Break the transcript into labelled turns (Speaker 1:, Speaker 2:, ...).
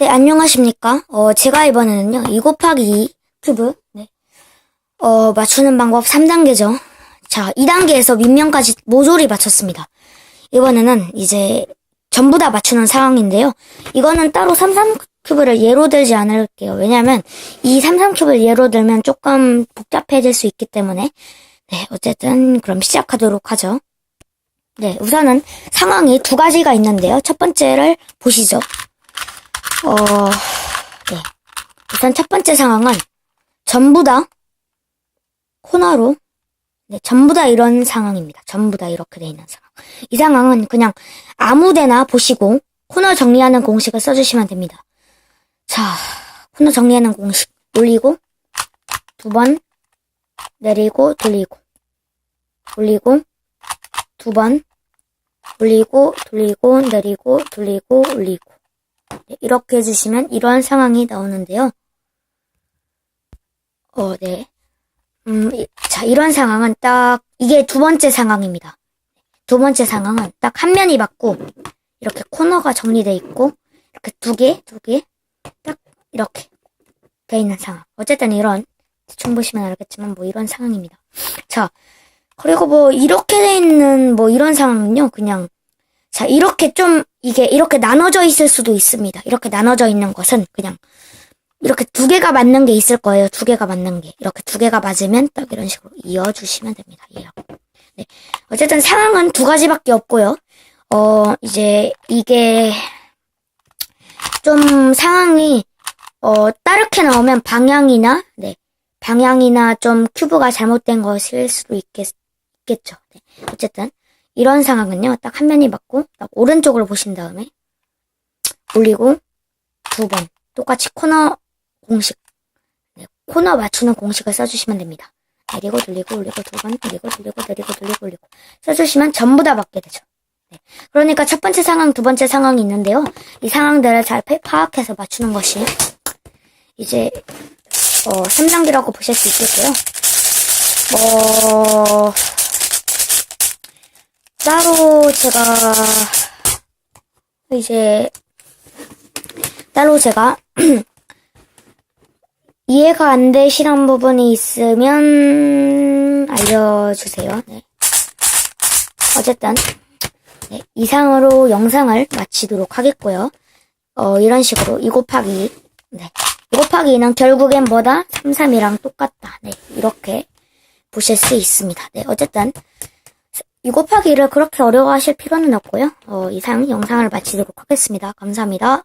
Speaker 1: 네, 안녕하십니까. 어, 제가 이번에는요, 2 곱하기 2 큐브, 네. 어, 맞추는 방법 3단계죠. 자, 2단계에서 밑면까지 모조리 맞췄습니다. 이번에는 이제 전부 다 맞추는 상황인데요. 이거는 따로 33 큐브를 예로 들지 않을게요. 왜냐면 이 33 큐브를 예로 들면 조금 복잡해질 수 있기 때문에 네, 어쨌든 그럼 시작하도록 하죠. 네, 우선은 상황이 두 가지가 있는데요. 첫 번째를 보시죠. 어, 네. 우선 첫 번째 상황은 전부 다 코너로 네, 전부 다 이런 상황입니다. 전부 다 이렇게 돼 있는 상황. 이 상황은 그냥 아무 데나 보시고 코너 정리하는 공식을 써주시면 됩니다. 자, 코너 정리하는 공식 올리고 두 번 내리고 돌리고 올리고 두 번 올리고 돌리고 내리고 돌리고 올리고 네, 이렇게 해주시면 이러한 상황이 나오는데요. 어, 네. 음, 이- 자, 이런 상황은 딱, 이게 두 번째 상황입니다. 두 번째 상황은 딱 한 면이 맞고, 이렇게 코너가 정리돼 있고, 이렇게 두 개, 두 개, 딱, 이렇게 돼 있는 상황. 어쨌든 이런, 대충 보시면 알겠지만, 뭐 이런 상황입니다. 자, 그리고 뭐, 이렇게 돼 있는, 뭐 이런 상황은요, 그냥, 자, 이렇게 좀, 이게 이렇게 나눠져 있을 수도 있습니다. 이렇게 나눠져 있는 것은 그냥, 이렇게 두 개가 맞는 게 있을 거예요. 두 개가 맞는 게. 이렇게 두 개가 맞으면 딱 이런 식으로 이어주시면 됩니다. 이어. 네. 어쨌든 상황은 두 가지밖에 없고요. 어, 이제 이게 좀 상황이 어, 따르게 나오면 방향이나 네. 방향이나 좀 큐브가 잘못된 것일 수도 있겠, 있겠죠. 네. 어쨌든 이런 상황은요. 딱 한 면이 맞고 딱 오른쪽으로 보신 다음에 올리고 두 번 똑같이 코너 공식. 네, 코너 맞추는 공식을 써주시면 됩니다. 내리고 돌리고 올리고 두번 올리고 돌리고 내리고 돌리고 올리고 써주시면 전부 다 맞게 되죠. 네, 그러니까 첫 번째 상황, 두 번째 상황이 있는데요. 이 상황들을 잘 파- 파악해서 맞추는 것이 이제 어, 3단계라고 보실 수 있겠고요. 뭐 따로 제가 이제 따로 제가 이해가 안 되시는 부분이 있으면 알려주세요. 네. 어쨌든 네, 이상으로 영상을 마치도록 하겠고요. 어, 이런 식으로 2 곱하기 네. 2 곱하기 2는 결국엔 뭐다? 3, 3이랑 똑같다. 네. 이렇게 보실 수 있습니다. 네. 어쨌든 2 곱하기 2를 그렇게 어려워하실 필요는 없고요. 어, 이상 영상을 마치도록 하겠습니다. 감사합니다.